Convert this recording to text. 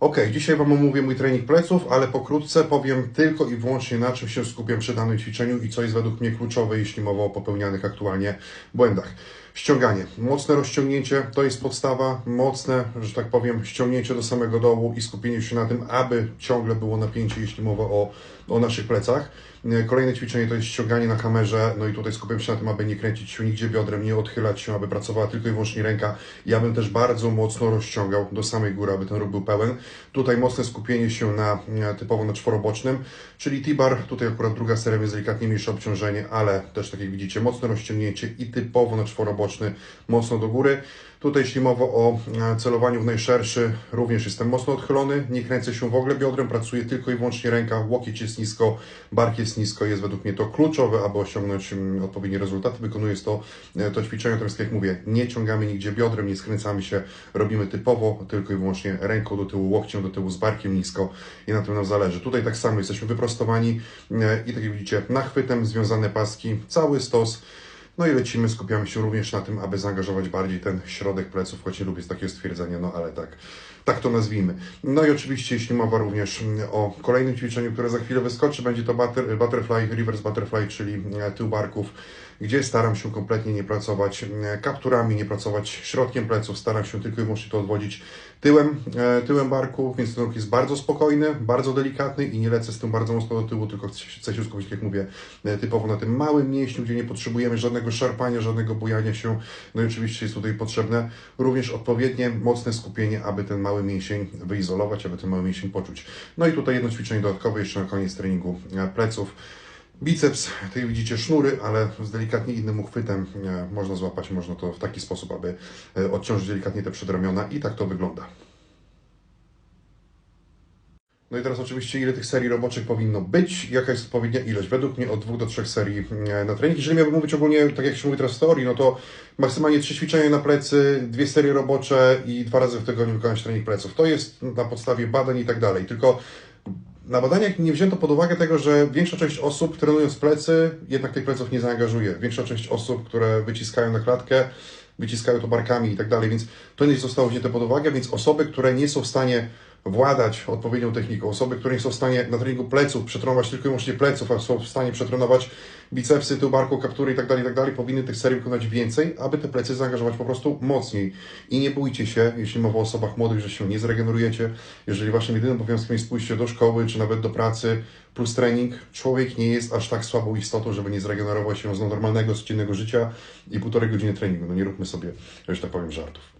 Ok, dzisiaj Wam omówię mój trening pleców, ale pokrótce powiem tylko i wyłącznie na czym się skupiam przy danym ćwiczeniu i co jest według mnie kluczowe, jeśli mowa o popełnianych aktualnie błędach. Ściąganie. Mocne rozciągnięcie to jest podstawa, mocne, że tak powiem, ściągnięcie do samego dołu i skupienie się na tym, aby ciągle było napięcie, jeśli mowa o, o naszych plecach. Kolejne ćwiczenie to jest ściąganie na kamerze, no i tutaj skupiam się na tym, aby nie kręcić się nigdzie biodrem, nie odchylać się, aby pracowała tylko i wyłącznie ręka. Ja bym też bardzo mocno rozciągał do samej góry, aby ten ruch był pełen. Tutaj mocne skupienie się na e, typowo na czworobocznym, czyli T-bar, tutaj akurat druga seria jest delikatnie mniejsze obciążenie, ale też tak jak widzicie, mocne rozciągnięcie i typowo na czworoboczny, mocno do góry. Tutaj jeśli mowa o e, celowaniu w najszerszy, również jestem mocno odchylony, nie kręcę się w ogóle biodrem, pracuję tylko i wyłącznie ręka, łokieć jest nisko, bark jest nisko, jest według mnie to kluczowe, aby osiągnąć mm, odpowiedni rezultat. Wykonuję to, e, to ćwiczenie, natomiast jak mówię, nie ciągamy nigdzie biodrem, nie skręcamy się, robimy typowo, tylko i wyłącznie ręką do tyłu, łokciem do tyłu, z barkiem nisko i na tym nam zależy. Tutaj tak samo jesteśmy wyprostowani e, i tak jak widzicie, nachwytem związane paski, cały stos. No i lecimy, skupiamy się również na tym, aby zaangażować bardziej ten środek pleców, choć nie lubię takie stwierdzenie, no ale tak, tak to nazwijmy. No i oczywiście, jeśli mowa również o kolejnym ćwiczeniu, które za chwilę wyskoczy, będzie to butter, butterfly, reverse butterfly, czyli e, tył barków, gdzie staram się kompletnie nie pracować mm, kapturami, nie pracować środkiem pleców, staram się tylko i wyłącznie to odwodzić tyłem, e, tyłem barku, więc ten ruch jest bardzo spokojny, bardzo delikatny i nie lecę z tym bardzo mocno do tyłu, tylko chcę, się skupić, jak mówię, e, typowo na tym małym mięśniu, gdzie nie potrzebujemy żadnego szarpania, żadnego bujania się. No i oczywiście jest tutaj potrzebne również odpowiednie, mocne skupienie, aby ten mały mięsień wyizolować, aby ten mały mięsień poczuć. No i tutaj jedno ćwiczenie dodatkowe jeszcze na koniec treningu e, pleców. Biceps, tutaj widzicie sznury, ale z delikatnie innym uchwytem e, można złapać, można to w taki sposób, aby e, odciążyć delikatnie te przedramiona i tak to wygląda. No i teraz oczywiście ile tych serii roboczych powinno być, jaka jest odpowiednia ilość. Według mnie od dwóch do trzech serii e, na trening. Jeżeli miałbym mówić ogólnie, tak jak się mówi teraz w teorii, no to maksymalnie trzy ćwiczenia na plecy, dwie serie robocze i dwa razy w tygodniu wykonać trening pleców. To jest na podstawie badań i tak dalej. Tylko na badaniach nie wzięto pod uwagę tego, że większa część osób trenując plecy jednak tych pleców nie zaangażuje. Większa część osób, które wyciskają na klatkę, wyciskają to barkami i tak dalej, więc to nie zostało wzięte pod uwagę, więc osoby, które nie są w stanie władać odpowiednią techniką, osoby, które nie są w stanie na treningu pleców przetrenować tylko i wyłącznie pleców, a są w stanie przetrenować bicepsy, tył barku, kaptury i tak dalej, i tak powinny tych serii wykonać więcej, aby te plecy zaangażować po prostu mocniej. I nie bójcie się, jeśli mowa o osobach młodych, że się nie zregenerujecie, jeżeli waszym jedynym obowiązkiem jest pójście do szkoły, czy nawet do pracy, plus trening, człowiek nie jest aż tak słabą istotą, żeby nie zregenerować się z normalnego, codziennego życia i półtorej godziny treningu. No nie róbmy sobie, że tak powiem, żartów.